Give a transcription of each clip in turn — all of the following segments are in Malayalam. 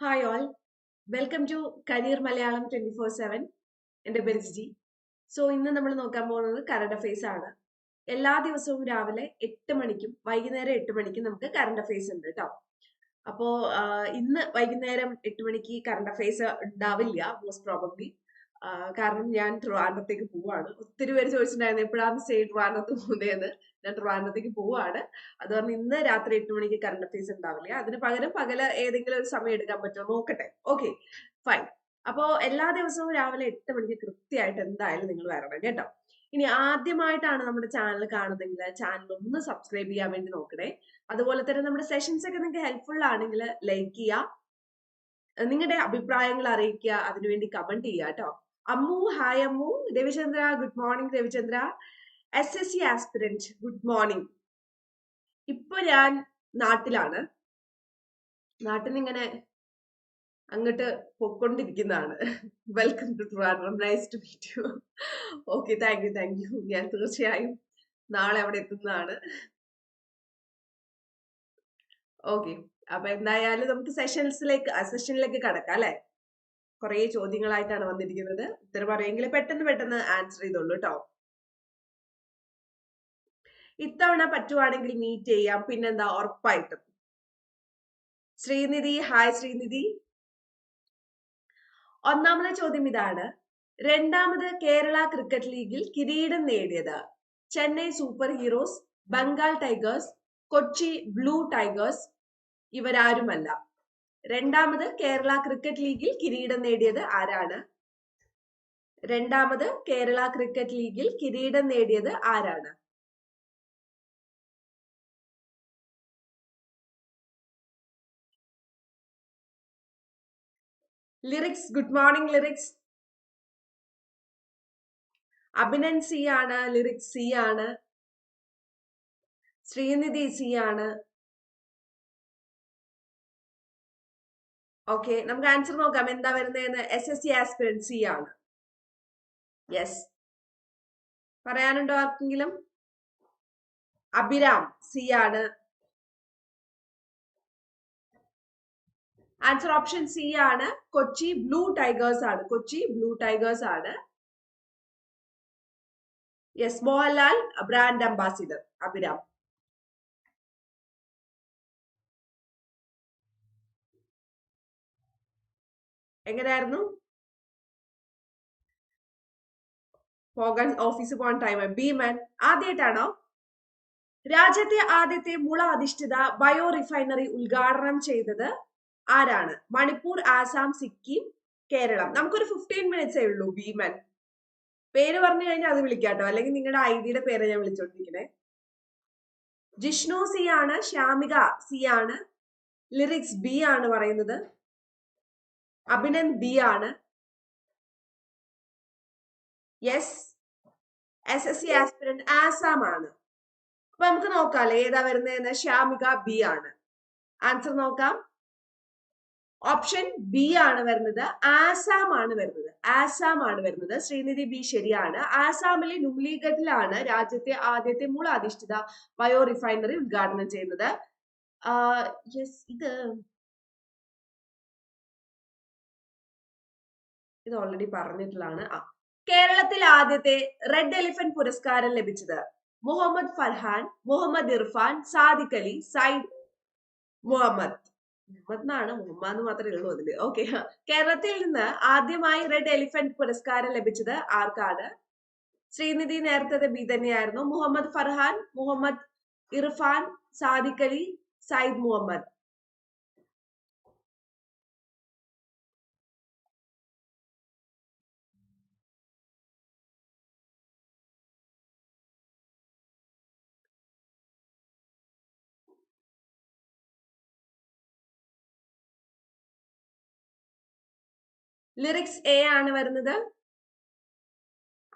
Hi all welcome to career Malayalam twenty four seven എന്റെ പേര് ജി സോ ഇന്ന് നമ്മൾ നോക്കാൻ പോകുന്നത് കറണ്ട് അഫയേഴ്സ് ആണ്. എല്ലാ ദിവസവും രാവിലെ എട്ട് മണിക്കും വൈകുന്നേരം എട്ട് മണിക്കും നമുക്ക് കറണ്ട് അഫയേഴ്സ് ഉണ്ട് കേട്ടോ അപ്പോ ഇന്ന് വൈകുന്നേരം എട്ട് മണിക്ക് കറണ്ട് അഫയേഴ്സ് ഉണ്ടാവില്ല മോസ്റ്റ് പ്രോബബ്ലി കാരണം ഞാൻ ട്രിവാൻഡത്തേക്ക് പോവാണ്. ഒത്തിരി പേര് ചോദിച്ചിട്ടുണ്ടായിരുന്നു എപ്പോഴാണ് സ്റ്റേ ട്രിവാൻഡത്ത് പോകുന്നതെന്ന് ഞാൻ ട്രിവാൻഡ്രത്തേക്ക് പോവാണ്. അത് പറഞ്ഞ് ഇന്ന് രാത്രി എട്ട് മണിക്ക് കറണ്ട് അഫയേഴ്സ് ഉണ്ടാവില്ല? അതിന് പകരം പകൽ ഏതെങ്കിലും ഒരു സമയം എടുക്കാൻ പറ്റുമോ നോക്കട്ടെ. ഓക്കെ ഫൈൻ അപ്പോ എല്ലാ ദിവസവും രാവിലെ എട്ട് മണിക്ക് കൃത്യമായിട്ട് എന്തായാലും നിങ്ങൾ വരണം കേട്ടോ. ഇനി ആദ്യമായിട്ടാണ് നമ്മുടെ ചാനൽ കാണുന്നതെങ്കിൽ ചാനൽ ഒന്ന് സബ്സ്ക്രൈബ് ചെയ്യാൻ വേണ്ടി നോക്കണേ. അതുപോലെ തന്നെ നമ്മുടെ സെഷൻസ് ഒക്കെ നിങ്ങൾക്ക് ഹെൽപ്ഫുൾ ആണെങ്കിൽ ലൈക്ക് ചെയ്യുക നിങ്ങളുടെ അഭിപ്രായങ്ങൾ അറിയിക്കുക. അതിനുവേണ്ടി കമന്റ് ചെയ്യുക കേട്ടോ. Ammu hi Ammu. Ravichandra good morning Ravichandra. S S C aspirant good morning ഇപ്പൊ ഞാൻ നാട്ടിലാണ്. നാട്ടിൽ ഇങ്ങനെ അങ്ങോട്ട് പൊക്കൊണ്ടിരിക്കുന്നതാണ് welcome to Trivandrum nice to meet you okay thank you thank you ഞാൻ തീർച്ചയായും നാളെ അവിടെ എത്തുന്നതാണ്. ഓക്കെ അപ്പൊ എന്തായാലും നമുക്ക് സെഷൻസിലേക്ക് സെഷനിലേക്ക് കടക്കാം അല്ലെ? കുറെ ചോദ്യങ്ങളായിട്ടാണ് വന്നിരിക്കുന്നത്. ഉത്തരം പറയുമെങ്കിൽ പെട്ടെന്ന് പെട്ടെന്ന് ആൻസർ ചെയ്തോളൂ കേട്ടോ ഇത്തവണ പറ്റുവാണെങ്കിൽ മീറ്റ് ചെയ്യാം. പിന്നെന്താ? ഉറപ്പായിട്ടും. ശ്രീനിധി ഹായ് ശ്രീനിധി. ഒന്നാമത്തെ ചോദ്യം ഇതാണ്. രണ്ടാമത് കേരള ക്രിക്കറ്റ് ലീഗിൽ കിരീടം നേടിയത് Chennai super heroes Bengal tigers Kochi blue tigers ഇവരാരുമല്ല. രണ്ടാമത് കേരള ക്രിക്കറ്റ് ലീഗിൽ കിരീടം നേടിയത് ആരാണ്? രണ്ടാമത് കേരള ക്രിക്കറ്റ് ലീഗിൽ കിരീടം നേടിയത് ആരാണ്? Lyrics good morning lyrics Abhinan C ആണ് ലിറിക്സ് സി ആണ്. ശ്രീനിധി സി ആണ്. ഓക്കെ നമുക്ക് ആൻസർ നോക്കാം. എന്താ വരുന്നതെന്ന്? S S C aspirant C ആണ്. യെസ് പറയാനുണ്ടോ ആർക്കെങ്കിലും? അഭിരാം സി ആണ്. ആൻസർ ഓപ്ഷൻ സി ആണ്. കൊച്ചി ബ്ലൂ ടൈഗേഴ്സ് ആണ്. കൊച്ചി ബ്ലൂ ടൈഗേഴ്സ് ആണ്. Yes Mohanlal brand ambassador Abhiram. എങ്ങനെയായിരുന്നു പോകാൻ ഓഫീസിൽ പോകാൻ ടൈം ഭീമൻ ആദ്യമായിട്ടാണോ രാജ്യത്തെ ആദ്യത്തെ മുള അധിഷ്ഠിത ബയോ റിഫൈനറി ഉദ്ഘാടനം ചെയ്തത് ആരാണ്? മണിപ്പൂർ ആസാം സിക്കിം കേരളം. നമുക്കൊരു ഫിഫ്റ്റീൻ മിനിറ്റ്സേ ഉള്ളൂ ഭീമൻ. പേര് പറഞ്ഞു കഴിഞ്ഞാൽ അത് വിളിക്കാട്ടോ. അല്ലെങ്കിൽ നിങ്ങളുടെ ഐ ഡിയുടെ പേര് ഞാൻ വിളിച്ചോണ്ടിരിക്കണേ. ജിഷ്ണു സി ആണ് ശ്യാമിക സി ആണ് ലിറിക്സ് ബി ആണ് പറയുന്നത്. അഭിനന്ദ് ബി ആണ്. Yes S S C aspirant Assam ആണ്. അപ്പൊ നമുക്ക് നോക്കാം ഏതാ വരുന്നതെന്ന്? ശ്യാമിക ബി ആണ്. ആൻസർ നോക്കാം. ഓപ്ഷൻ ബി ആണ് വരുന്നത്. ആസാം ആണ് വരുന്നത്. ആസാം ആണ് വരുന്നത്. ശ്രീനിധി ബി ശരിയാണ്. ആസാമിലെ നുംലിഗഡിലാണ് രാജ്യത്തെ ആദ്യത്തെ മൂളാധിഷ്ഠിത ബയോ റിഫൈനറി ഉദ്ഘാടനം ചെയ്യുന്നത്. ഇത് ഇത് ഓൾറെഡി പറഞ്ഞിട്ടുള്ളതാണ്. ആ കേരളത്തിൽ ആദ്യത്തെ റെഡ് എലിഫന്റ് പുരസ്കാരം ലഭിച്ചത് മുഹമ്മദ് ഫർഹാൻ മുഹമ്മദ് ഇർഫാൻ സാദിഖലി സൈദ് മുഹമ്മദ്. മുഹമ്മദ് ഉമ്മ എന്ന് മാത്രമേ ഉള്ളൂ അതിൽ. ഓക്കെ കേരളത്തിൽ നിന്ന് ആദ്യമായി റെഡ് എലിഫന്റ് പുരസ്കാരം ലഭിച്ചത് ആർക്കാണ്? ശ്രീനിധി നേരത്തെ ബി തന്നെയായിരുന്നു. മുഹമ്മദ് ഫർഹാൻ മുഹമ്മദ് ഇർഫാൻ സാദിഖലി സയ്യിദ് മുഹമ്മദ്. ലിറിക്സ് എ ആണ് വരുന്നത്.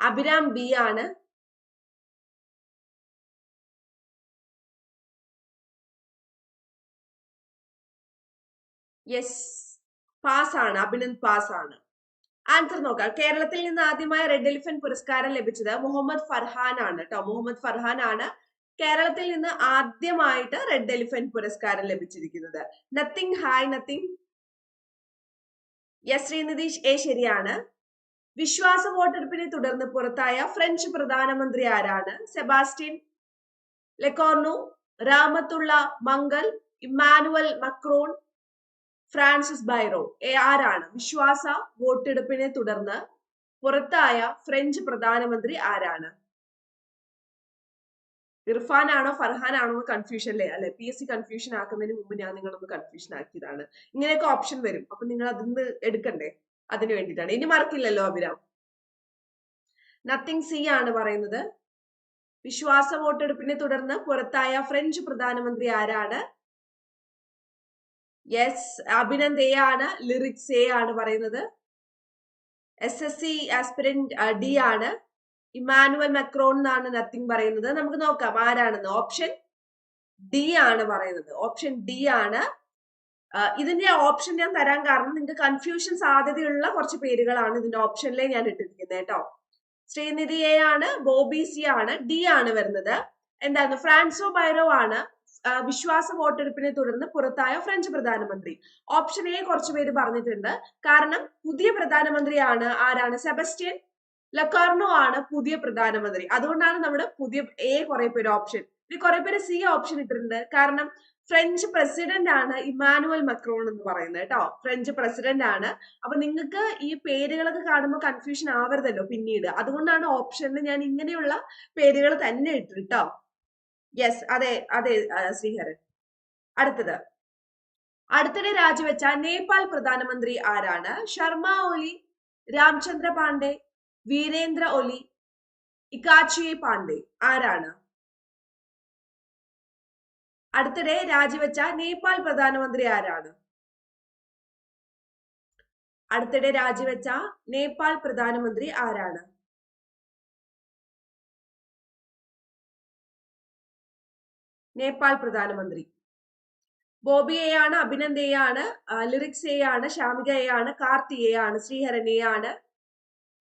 അഭിരാം ബി ആണ്. യെസ് പാസ് ആണ് അഭിനന്ദ് പാസ് ആണ്. ആൻസർ നോക്കാം. കേരളത്തിൽ നിന്ന് ആദ്യമായ റെഡ് എലിഫന്റ് പുരസ്കാരം ലഭിച്ചത് മുഹമ്മദ് ഫർഹാൻ ആണ് കേട്ടോ മുഹമ്മദ് ഫർഹാൻ ആണ് കേരളത്തിൽ നിന്ന് ആദ്യമായിട്ട് റെഡ് എലിഫന്റ് പുരസ്കാരം ലഭിച്ചിരിക്കുന്നത്. Nothing hi nothing yes Srinitish A ശരിയാണ്. വിശ്വാസ വോട്ടെടുപ്പിനെ തുടർന്ന് പുറത്തായ ഫ്രഞ്ച് പ്രധാനമന്ത്രി ആരാണ്? Sebastien Lecornu Rahmatullah Mangal Emmanuel Macron Francis Bayrou ആരാണ്? വിശ്വാസ വോട്ടെടുപ്പിനെ തുടർന്ന് പുറത്തായ ഫ്രഞ്ച് പ്രധാനമന്ത്രി ആരാണ്? ഇർഫാൻ ആണോ ഫർഹാൻ ആണോ എന്ന് അല്ലേ? അല്ലെ പി എസ് സി കൺഫ്യൂഷൻ ആക്കുന്നതിന് മുമ്പ് ഞാൻ നിങ്ങളൊന്ന് കൺഫ്യൂഷൻ ആക്കിയതാണ്. ഇങ്ങനെയൊക്കെ ഓപ്ഷൻ വരും. അപ്പൊ നിങ്ങൾ അതിന്ന് എടുക്കണ്ടേ? അതിന് വേണ്ടിയിട്ടാണ്. ഇനി മറക്കില്ലല്ലോ അഭിരാം. നത്തിങ് സി ആണ് പറയുന്നത്. വിശ്വാസ വോട്ടെടുപ്പിനെ തുടർന്ന് പുറത്തായ ഫ്രഞ്ച് പ്രധാനമന്ത്രി ആരാണ്? യെസ് അഭിനന്ദ് എ ആണ്. ലിറിക്സ് എ ആണ് പറയുന്നത്. S S C aspirant D ആണ്. ഇമാനുവൽ മെക്രോൺ എന്നാണ് നത്തിങ് പറയുന്നത്. നമുക്ക് നോക്കാം ആരാണെന്ന്? ഓപ്ഷൻ ഡി ആണ് പറയുന്നത്. ഓപ്ഷൻ ഡി ആണ്. ഇതിന്റെ ഓപ്ഷൻ ഞാൻ തരാൻ കാരണം നിങ്ങൾക്ക് കൺഫ്യൂഷൻ സാധ്യതയുള്ള കുറച്ച് പേരുകളാണ് ഇതിന്റെ ഓപ്ഷനിലെ ഞാൻ ഇട്ടിരിക്കുന്നത് കേട്ടോ. ശ്രീനിധി എ ആണ് ബോബി സി ആണ് ഡി ആണ് വരുന്നത്. എന്താണ്? ഫ്രാൻസോ ബൈറോ ആണ്. വിശ്വാസ വോട്ടെടുപ്പിനെ തുടർന്ന് പുറത്തായ ഫ്രഞ്ച് പ്രധാനമന്ത്രി. ഓപ്ഷൻ എ കുറച്ചുപേര് പറഞ്ഞിട്ടുണ്ട്. കാരണം പുതിയ പ്രധാനമന്ത്രിയാണ് ആരാണ്? സെബസ്റ്റ്യൻ ലക്കാർണോ ആണ് പുതിയ പ്രധാനമന്ത്രി. അതുകൊണ്ടാണ് നമ്മുടെ പുതിയ എ കുറെ പേര് ഓപ്ഷൻ ഇനി കുറെ പേര് സി ഓപ്ഷൻ ഇട്ടിട്ടുണ്ട്. കാരണം ഫ്രഞ്ച് പ്രസിഡന്റ് ആണ് ഇമാനുവൽ മക്രോൺ എന്ന് പറയുന്നത് കേട്ടോ. ഫ്രഞ്ച് പ്രസിഡന്റ് ആണ്. അപ്പൊ നിങ്ങൾക്ക് ഈ പേരുകളൊക്കെ കാണുമ്പോൾ കൺഫ്യൂഷൻ ആവരുതല്ലോ പിന്നീട്. അതുകൊണ്ടാണ് ഓപ്ഷനിൽ ഞാൻ ഇങ്ങനെയുള്ള പേരുകൾ തന്നെ ഇട്ടു കേട്ടോ യെസ് അതെ അതെ ശ്രീഹരൻ. അടുത്തത്. അടുത്തിടെ രാജിവെച്ച നേപ്പാൾ പ്രധാനമന്ത്രി ആരാണ്? ശർമ്മ ഒലി രാംചന്ദ്ര പാണ്ഡെ വീരേന്ദ്ര ഒലി ഇക്കാച്ചിയെ പാണ്ഡെ ആരാണ്? അടുത്തിടെ രാജിവെച്ച നേപ്പാൾ പ്രധാനമന്ത്രി ആരാണ്? അടുത്തിടെ രാജിവെച്ച നേപ്പാൾ പ്രധാനമന്ത്രി ആരാണ്? നേപ്പാൾ പ്രധാനമന്ത്രി. ബോബി എ ആണ് അഭിനന്ദ് എ ആണ്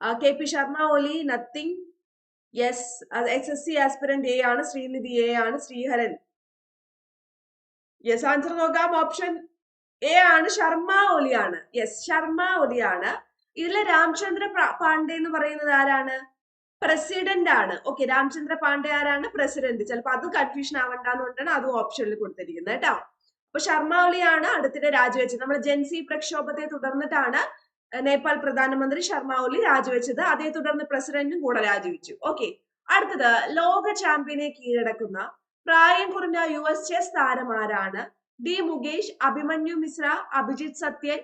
K P Sharma Oli nothing yes S S C aspirant A ആണ് ശ്രീനിധി എ ആണ് ശ്രീഹരൻ. യെസ് ആൻസർ നോക്കാം. ഓപ്ഷൻ എ ആണ് ശർമ്മ ഒലിയാണ് യെസ് ശർമ്മ ഒലിയാണ് ഇതിലെ രാമചന്ദ്ര പാണ്ഡെ എന്ന് പറയുന്നത് ആരാണ്? പ്രസിഡന്റ് ആണ്. ഓക്കെ രാമചന്ദ്ര പാണ്ഡെ ആരാണ്? പ്രസിഡന്റ് ചിലപ്പോ അത് കൺഫ്യൂഷൻ ആവണ്ടെന്നുകൊണ്ടാണ് അതും ഓപ്ഷനിൽ കൊടുത്തിരിക്കുന്നത് കേട്ടോ. അപ്പൊ ശർമ്മ ഒലിയാണ് അടുത്തിടെ രാജിവെച്ചത്. നമ്മൾ ജെൻസി പ്രക്ഷോഭത്തെ തുടർന്നിട്ടാണ് നേപ്പാൾ പ്രധാനമന്ത്രി ശർമ്മ ഒലി രാജിവെച്ചത് അതേ തുടർന്ന് പ്രസിഡന്റും കൂടെ രാജിവെച്ചു. ഓക്കെ അടുത്തത് ലോക ചാമ്പ്യനെ കീഴടക്കുന്ന പ്രായം കുറഞ്ഞ യു എസ് ചെസ് താരം ആരാണ് ഡി മുകേഷ് അഭിമന്യു മിശ്ര അഭിജിത് സത്യൻ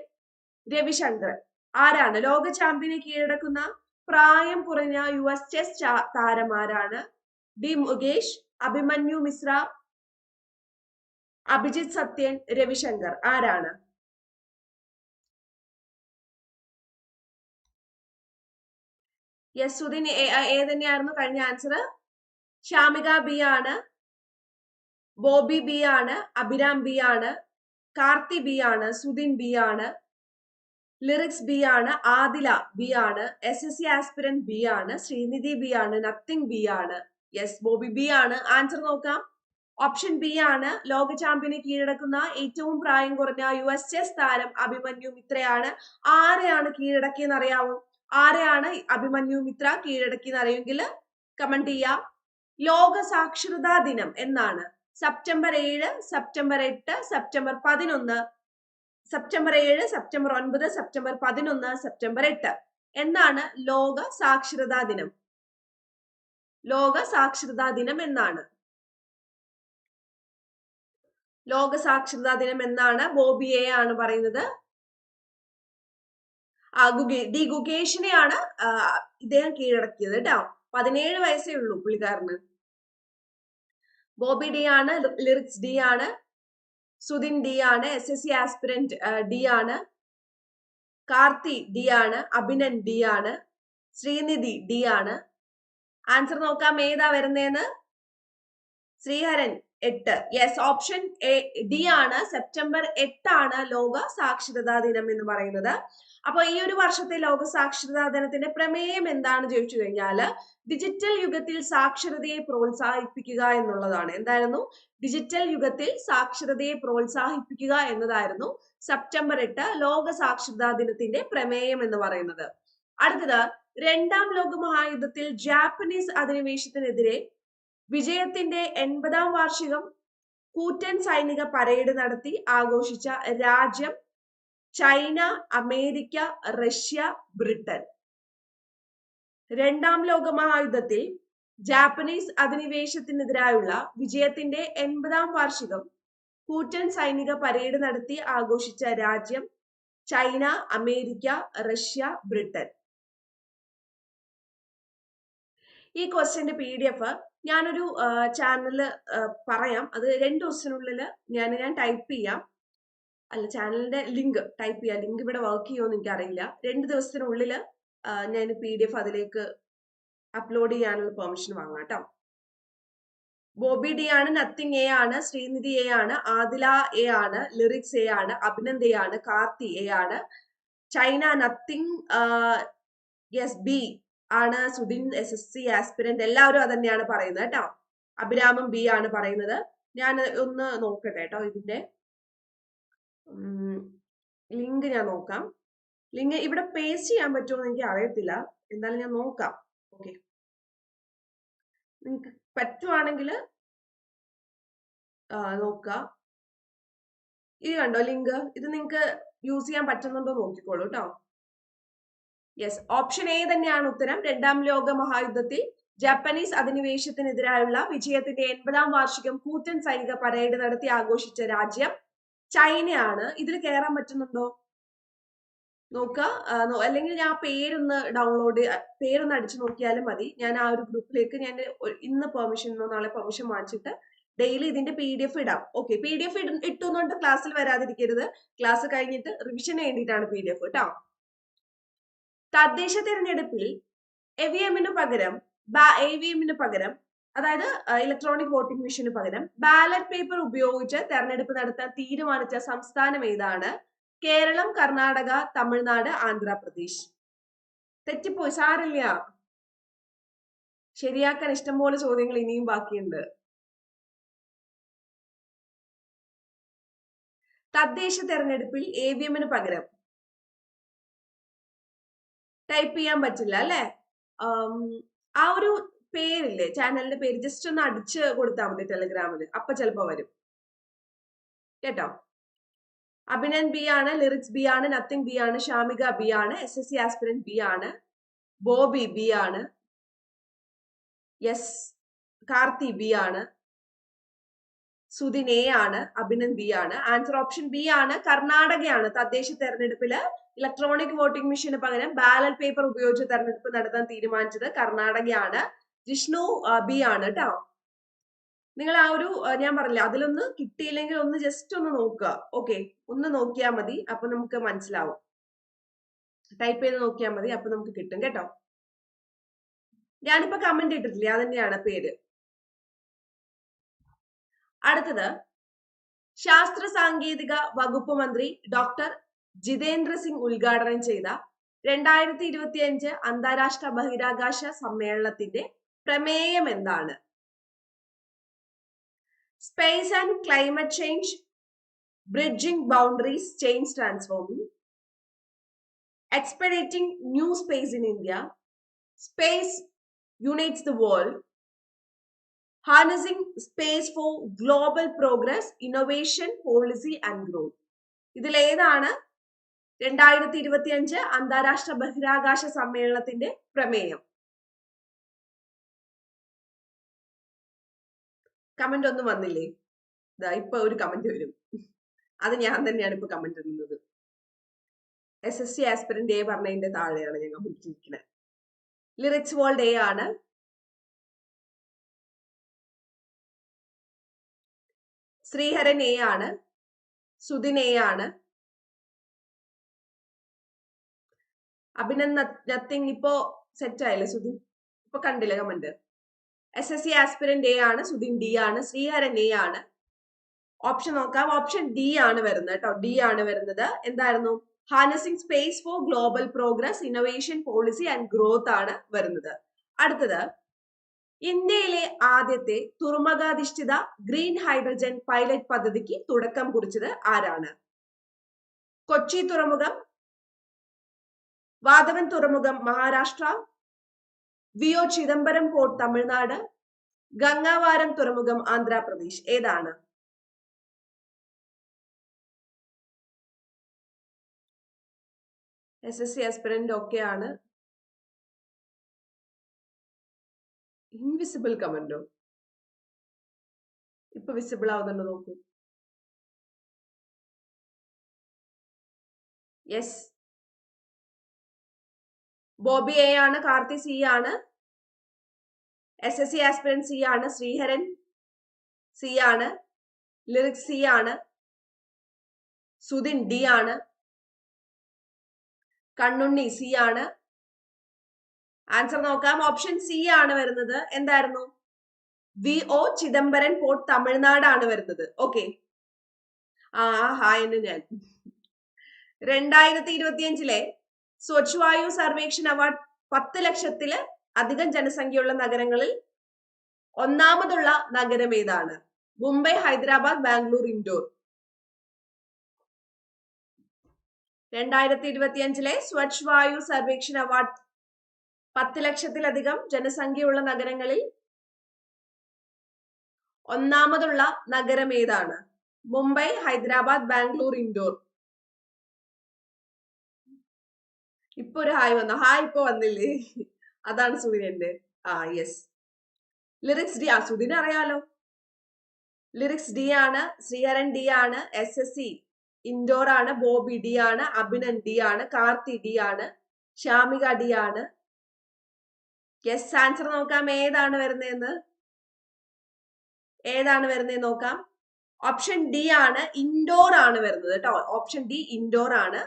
രവിശങ്കർ. ആരാണ് ലോക ചാമ്പ്യനെ കീഴടക്കുന്ന പ്രായം കുറഞ്ഞ യു എസ് ചെസ് താരം ആരാണ് ഡി മുകേഷ് അഭിമന്യു മിശ്ര അഭിജിത് സത്യൻ രവിശങ്കർ. ആരാണ്? യെസ് സുദിൻ എ തന്നെയായിരുന്നു കഴിഞ്ഞ ആൻസർ ഷാമിക ബി ആണ് ബോബി ബി ആണ് അഭിരാം ബി ആണ് കാർത്തി ബി ആണ് സുദിൻ ബി ആണ് ലിറിക്സ് ബി ആണ് ആദില ബി ആണ് S S C aspirant B ആണ് ശ്രീനിധി ബി ആണ് നത്തിങ് ബി ആണ് യെസ് ബോബി ബി ആണ് ആൻസർ നോക്കാം ഓപ്ഷൻ ബി ആണ് ലോക ചാമ്പ്യനെ കീഴടക്കുന്ന ഏറ്റവും പ്രായം കുറഞ്ഞ യു എസ് ചെസ് താരം അഭിമന്യു ഇത്രയാണ് ആരെയാണ് കീഴടക്കിയെന്ന് അറിയാവോ ആരെയാണ് അഭിമന്യു മിത്ര? കീഴടക്കിയെന്ന് അറിയുമെങ്കിൽ കമന്റ് ചെയ്യാം. ലോക സാക്ഷരതാ ദിനം എന്നാണ്. സെപ്റ്റംബർ ഏഴ് സെപ്റ്റംബർ എട്ട് സെപ്റ്റംബർ പതിനൊന്ന് സെപ്റ്റംബർ ഏഴ് സെപ്റ്റംബർ ഒൻപത് സെപ്റ്റംബർ പതിനൊന്ന് സെപ്റ്റംബർ എട്ട് എന്നാണ് ലോക സാക്ഷരതാ ദിനം. ലോക സാക്ഷരതാ ദിനം എന്നാണ്. ലോക സാക്ഷരതാ ദിനം എന്നാണ് ബോബിയെ ആണ് പറയുന്നത്. ഗുഗേഷിനെയാണ് ഇദ്ദേഹം കീഴടക്കിയത് കേട്ടോ. പതിനേഴ് വയസ്സേ ഉള്ളൂ പുള്ളിക്കാരന്. ബോബി ഡി ആണ് ലിറിക്സ് ഡി ആണ് സുദിൻ ഡി ആണ് S S C aspirant D ആണ് കാർത്തി ഡി ആണ് അഭിനൻ ഡി ആണ് ശ്രീനിധി ഡി ആണ്. ആൻസർ നോക്കാം ഏതാ വരുന്നേന്ന്? ശ്രീഹരൻ. എട്ട്. യെസ് ഓപ്ഷൻ എ ഡി ആണ്. സെപ്റ്റംബർ എട്ടാണ് ലോക സാക്ഷരതാ ദിനം എന്ന് പറയുന്നത്. അപ്പൊ ഈ ഒരു വർഷത്തെ ലോക സാക്ഷരതാ ദിനത്തിന്റെ പ്രമേയം എന്താണ് ചോദിച്ചു കഴിഞ്ഞാൽ ഡിജിറ്റൽ യുഗത്തിൽ സാക്ഷരതയെ പ്രോത്സാഹിപ്പിക്കുക എന്നുള്ളതാണ്. എന്തായിരുന്നു? ഡിജിറ്റൽ യുഗത്തിൽ സാക്ഷരതയെ പ്രോത്സാഹിപ്പിക്കുക എന്നതായിരുന്നു സെപ്റ്റംബർ എട്ട് ലോക സാക്ഷരതാ ദിനത്തിന്റെ പ്രമേയം എന്ന് പറയുന്നത്. അടുത്തത് രണ്ടാം ലോക മഹായുദ്ധത്തിൽ ജാപ്പനീസ് അധിനിവേശത്തിനെതിരെ വിജയത്തിന്റെ എൺപതാം വാർഷികം കൂറ്റൻ സൈനിക പരേഡ് നടത്തി ആഘോഷിച്ച രാജ്യം ചൈന അമേരിക്ക റഷ്യ ബ്രിട്ടൻ. രണ്ടാം ലോക മഹായുദ്ധത്തിൽ ജാപ്പനീസ് അധിനിവേശത്തിനെതിരായുള്ള വിജയത്തിന്റെ എൺപതാം വാർഷികം കൂറ്റൻ സൈനിക പരേഡ് നടത്തി ആഘോഷിച്ച രാജ്യം ചൈന അമേരിക്ക റഷ്യ ബ്രിട്ടൻ. ഈ ക്വസ്റ്റ്യന്റെ പി ഡി എഫ് ഞാനൊരു ചാനൽ പറയാം. അത് രണ്ട് ദിവസത്തിനുള്ളിൽ ഞാൻ ഞാൻ ടൈപ്പ് ചെയ്യാം. അല്ല ചാനലിന്റെ ലിങ്ക് ടൈപ്പ് ചെയ്യാം. ലിങ്ക് ഇവിടെ വർക്ക് ചെയ്യുമോ എന്ന് എനിക്കറിയില്ല. രണ്ട് ദിവസത്തിനുള്ളിൽ ഞാൻ പി ഡി എഫ് അതിലേക്ക് അപ്ലോഡ് ചെയ്യാനുള്ള പെർമിഷൻ വാങ്ങാം കേട്ടോ. ബോബി ഡി ആണ് നത്തിങ് എ ആണ് ശ്രീനിധി എ ആണ് ആദില എ ആണ് ലിറിക്സ് എ ആണ് അഭിനന്ദ് എ ആണ് കാർത്തി എ ആണ്. China nothing S B. ആണ് Sudhin S S C aspirant എല്ലാവരും അത് തന്നെയാണ് പറയുന്നത് കേട്ടോ. അഭിരാമം ബി ആണ് പറയുന്നത്. ഞാൻ ഒന്ന് നോക്കട്ടെ കേട്ടോ ഇതിന്റെ ലിങ്ക് ഞാൻ നോക്കാം. ലിങ്ക് ഇവിടെ പേസ്റ്റ് ചെയ്യാൻ പറ്റുമോ എന്ന് എനിക്ക് അറിയത്തില്ല. എന്തായാലും ഞാൻ നോക്കാം. ഓക്കെ നിങ്ങൾക്ക് പറ്റുവാണെങ്കിൽ നോക്കാം. ഇത് കണ്ടോ ലിങ്ക്? ഇത് നിങ്ങൾക്ക് യൂസ് ചെയ്യാൻ പറ്റുന്നുണ്ടോ നോക്കിക്കോളൂ കേട്ടോ. യെസ് ഓപ്ഷൻ എ തന്നെയാണ് ഉത്തരം. രണ്ടാം ലോക മഹായുദ്ധത്തിൽ ജാപ്പനീസ് അധിനിവേശത്തിനെതിരായുള്ള വിജയത്തിന്റെ എൺപതാം വാർഷികം കൂറ്റൻ സൈനിക പരേഡ് നടത്തി ആഘോഷിച്ച രാജ്യം ചൈനയാണ്. ഇതിൽ കയറാൻ പറ്റുന്നുണ്ടോ? നോക്ക. അല്ലെങ്കിൽ ഞാൻ പേരൊന്ന് ഡൗൺലോഡ് പേരൊന്ന് അടിച്ചു നോക്കിയാലും മതി. ഞാൻ ആ ഒരു ഗ്രൂപ്പിലേക്ക് ഞാൻ ഇന്ന് പെർമിഷൻ നാളെ പെർമിഷൻ വാങ്ങിച്ചിട്ട് ഡെയിലി ഇതിന്റെ പി ഡി എഫ് ഇടാം ഓക്കെ പി ഡി എഫ് ഇട്ടുന്നുണ്ട് ക്ലാസ്സിൽ വരാതിരിക്കരുത്. ക്ലാസ് കഴിഞ്ഞിട്ട് റിവിഷന് വേണ്ടിയിട്ടാണ് പി ഡി എഫ് കേട്ടോ? തദ്ദേശ തിരഞ്ഞെടുപ്പിൽ എവിഎമ്മിനു പകരം എ വി എമ്മിന് പകരം അതായത് ഇലക്ട്രോണിക് വോട്ടിംഗ് മെഷീന് പകരം ബാലറ്റ് പേപ്പർ ഉപയോഗിച്ച് തെരഞ്ഞെടുപ്പ് നടത്താൻ തീരുമാനിച്ച സംസ്ഥാനം ഏതാണ്? കേരളം കർണാടക തമിഴ്നാട് ആന്ധ്രാപ്രദേശ്. തെറ്റിപ്പോയി സാരില്ല. ശരിയാക്കാൻ ഇഷ്ടംപോലെ ചോദ്യങ്ങൾ ഇനിയും ബാക്കിയുണ്ട്. തദ്ദേശ തെരഞ്ഞെടുപ്പിൽ എ വി എമ്മിന് പകരം ടൈപ്പ് ചെയ്യാൻ പറ്റില്ല അല്ലെ? ആ ഒരു പേരില്ലേ ചാനലിന്റെ പേര് ജസ്റ്റ് ഒന്ന് അടിച്ച് കൊടുത്താൽ മതി ടെലിഗ്രാമിൽ അപ്പൊ ചിലപ്പോ വരും. കേട്ടോ? അഭിനൻ ബി ആണ് ലിറിക്സ് ബി ആണ് നത്തിങ് ബി ആണ് ഷാമിക ബി ആണ് S S C aspirant B ആണ് ബോബി ബി ആണ് യെസ് കാർത്തി ബി ആണ് സുദിൻ എ ആണ് അഭിനന്ദ് ബി ആണ്. ആൻസർ ഓപ്ഷൻ ബി ആണ് കർണാടകയാണ് തദ്ദേശ തെരഞ്ഞെടുപ്പിൽ ഇലക്ട്രോണിക് വോട്ടിംഗ് മെഷീന് പകരം ബാലറ്റ് പേപ്പർ ഉപയോഗിച്ച് തെരഞ്ഞെടുപ്പ് നടത്താൻ തീരുമാനിച്ചത് കർണാടകയാണ്. ജിഷ്ണു ബി ആണ് കേട്ടോ നിങ്ങൾ ആ ഒരു ഞാൻ പറഞ്ഞില്ല അതിലൊന്ന് കിട്ടിയില്ലെങ്കിൽ ഒന്ന് ജസ്റ്റ് ഒന്ന് നോക്കുക. ഓക്കെ ഒന്ന് നോക്കിയാൽ മതി അപ്പൊ നമുക്ക് മനസ്സിലാവും. ടൈപ്പ് ചെയ്ത് നോക്കിയാൽ മതി അപ്പൊ നമുക്ക് കിട്ടും കേട്ടോ. ഞാനിപ്പോ കമന്റ് ഇട്ടിട്ടില്ലേ അതന്നെയാണ് പേര്. അടുത്തത് ശാസ്ത്ര സാങ്കേതിക വകുപ്പ് മന്ത്രി ഡോക്ടർ ജിതേന്ദ്ര സിംഗ് ഉദ്ഘാടനം ചെയ്ത രണ്ടായിരത്തി ഇരുപത്തി അഞ്ച് അന്താരാഷ്ട്ര ബഹിരാകാശ സമ്മേളനത്തിന്റെ പ്രമേയം എന്താണ്? Space and climate change bridging boundaries change transforming expediting new space in India space unites the world harnessing space for global progress innovation policy and growth ഇതിലേതാണ് രണ്ടായിരത്തി ഇരുപത്തി അഞ്ച് അന്താരാഷ്ട്ര ബഹിരാകാശ സമ്മേളനത്തിന്റെ പ്രമേയം. കമന്റ് ഒന്നും വന്നില്ലേ? ഇതാ ഇപ്പൊ ഒരു കമന്റ് വരും. അത് ഞാൻ തന്നെയാണ് ഇപ്പൊ കമന്റ് ഇടുന്നത്. S S C aspirant A പറഞ്ഞതിന്റെ താഴെയാണ് ഞാൻ കമന്റ് ലിറിക്സ് വേൾഡ് എ ആണ്. ശ്രീഹരൻ എ ആണ്. സുധിൻ എ ആണ്. അഭിനന്ദ് നത്തിങ് ഇപ്പോ സെറ്റ് ആയില്ലേ സുധിൻ ഇപ്പൊ കണ്ടില്ലേ comment S S C aspirant A ആണ് സുധിൻ ഡി ആണ് ശ്രീഹരൻ എ ആണ്. ഓപ്ഷൻ നോക്കാം. ഓപ്ഷൻ ഡി ആണ് വരുന്നത് കേട്ടോ. ഡി ആണ് വരുന്നത്. എന്തായിരുന്നു? Harnessing space for global progress innovation policy and growth ആണ് വരുന്നത്. അടുത്തത്. ഇന്ത്യയിലെ ആദ്യത്തെ തുറമുഖാധിഷ്ഠിത ഗ്രീൻ ഹൈഡ്രജൻ പൈലറ്റ് പദ്ധതിക്ക് തുടക്കം കുറിച്ചത് ആരാണ്? കൊച്ചി തുറമുഖം വാദവൻ തുറമുഖം Maharashtra V O Chidambaram port Tamil Nadu Gangavaram തുറമുഖം ആന്ധ്രാപ്രദേശ്. ഏതാണ്? എസ് എസ് സി ആസ്പിറന്റ് ഒക്കെയാണ് ഇൻവിസിബിൾ കമന്റോ ഇപ്പൊ വിസിബിൾ ആവുന്നുണ്ട് നോക്കൂ. യെസ് ബോബി എ ആണ് കാർത്തി സി ആണ്. S S C aspirant C ആണ് ശ്രീഹരൻ സി ആണ് ലിറിക്സ് സി ആണ് സുധിൻ ഡി ആണ് കണ്ണുണ്ണി സി ആണ് ആൻസർ നോക്കാം. ഓപ്ഷൻ സി ആണ് വരുന്നത്. എന്തായിരുന്നു? വി ഒ ചിദംബരൻ പോർട്ട് തമിഴ്നാടാണ് വരുന്നത്. ഓക്കെ ആ ഹായ് ഞാൻ. രണ്ടായിരത്തി ഇരുപത്തിയഞ്ചിലെ സ്വച്ഛ് വായു സർവേക്ഷൺ അവാർഡ് പത്ത് ലക്ഷത്തിൽ അധികം ജനസംഖ്യയുള്ള നഗരങ്ങളിൽ ഒന്നാമതുള്ള നഗരം ഏതാണ്? മുംബൈ ഹൈദരാബാദ് ബാംഗ്ലൂർ ഇൻഡോർ. രണ്ടായിരത്തി ഇരുപത്തിയഞ്ചിലെ സ്വച്ഛ് വായു സർവേക്ഷൺ അവാർഡ് പത്ത് ലക്ഷത്തിലധികം ജനസംഖ്യയുള്ള നഗരങ്ങളിൽ ഒന്നാമതുള്ള നഗരം ഏതാണ്? മുംബൈ ഹൈദരാബാദ് ബാംഗ്ലൂർ ഇൻഡോർ. ഇപ്പൊ ഒരു ഹായ് വന്നു? ഹായ് ഇപ്പൊ വന്നില്ലേ? അതാണ് സുധിനന്റെ ആ യെസ് ലിറിക്സ് ഡി ആ സുധിന് അറിയാലോ? ലിറിക്സ് ഡി ആണ് ശ്രീഹരൻ ഡി ആണ് എസ് എസ് സി ഇൻഡോർ ആണ് ബോബി ഡി ആണ് അഭിനൻ ഡി ആണ് കാർത്തി ഡി ആണ് ശ്യാമിക ഡി ആണ് യെസ് ആൻസർ നോക്കാം. ഏതാണ് വരുന്നതെന്ന്? ഏതാണ് വരുന്നത് നോക്കാം. ഓപ്ഷൻ ഡി ആണ് ഇൻഡോർ ആണ് വരുന്നത് കേട്ടോ. ഓപ്ഷൻ ഡി ഇൻഡോർ ആണ്.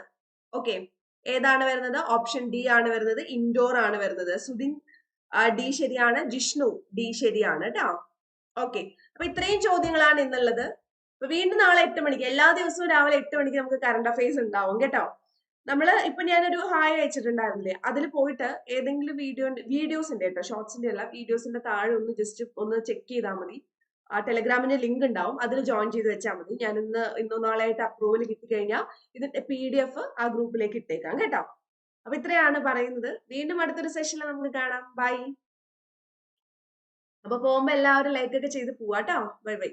ഓക്കെ ഏതാണ് വരുന്നത്? ഓപ്ഷൻ ഡി ആണ് വരുന്നത് ഇൻഡോർ ആണ് വരുന്നത്. സുധിൻ ഡി ശരിയാണ്. ജിഷ്ണു ഡി ശരിയാണ് കേട്ടോ. ഓക്കെ അപ്പൊ ഇത്രയും ചോദ്യങ്ങളാണ് ഇന്നുള്ളത്. വീണ്ടും നാളെ എട്ട് മണിക്ക് എല്ലാ ദിവസവും രാവിലെ എട്ട് മണിക്ക് നമുക്ക് കറണ്ട് അഫയേഴ്സ് ഉണ്ടാവും കേട്ടോ. നമ്മൾ ഇപ്പൊ ഞാനൊരു ഹായ് അയച്ചിട്ടുണ്ടായിരുന്നില്ലേ? അതിൽ പോയിട്ട് ഏതെങ്കിലും വീഡിയോ വീഡിയോസിന്റെ കേട്ടോ ഷോർട്സിന്റെ അല്ല വീഡിയോസിന്റെ താഴെ ഒന്ന് ജസ്റ്റ് ഒന്ന് ചെക്ക് ചെയ്താൽ മതി. ആ ടെലഗ്രാമിന്റെ ലിങ്ക് ഉണ്ടാവും അതിൽ ജോയിൻ ചെയ്ത് വെച്ചാൽ മതി. ഞാൻ ഇന്ന് ഇന്നോ നാളെയായിട്ട് അപ്രൂവൽ കിട്ടിക്കഴിഞ്ഞാൽ ഇതിന്റെ പി ഡി എഫ് ആ ഗ്രൂപ്പിലേക്ക് ഇട്ടേക്കാം കേട്ടോ. അപ്പൊ ഇത്രയാണ് പറയുന്നത്. വീണ്ടും അടുത്തൊരു സെഷനിൽ നമുക്ക് കാണാം. ബൈ അപ്പൊ പോകുമ്പോ എല്ലാവരും ലൈക്ക് ഒക്കെ ചെയ്ത് പോവാട്ടോ ബൈ ബൈ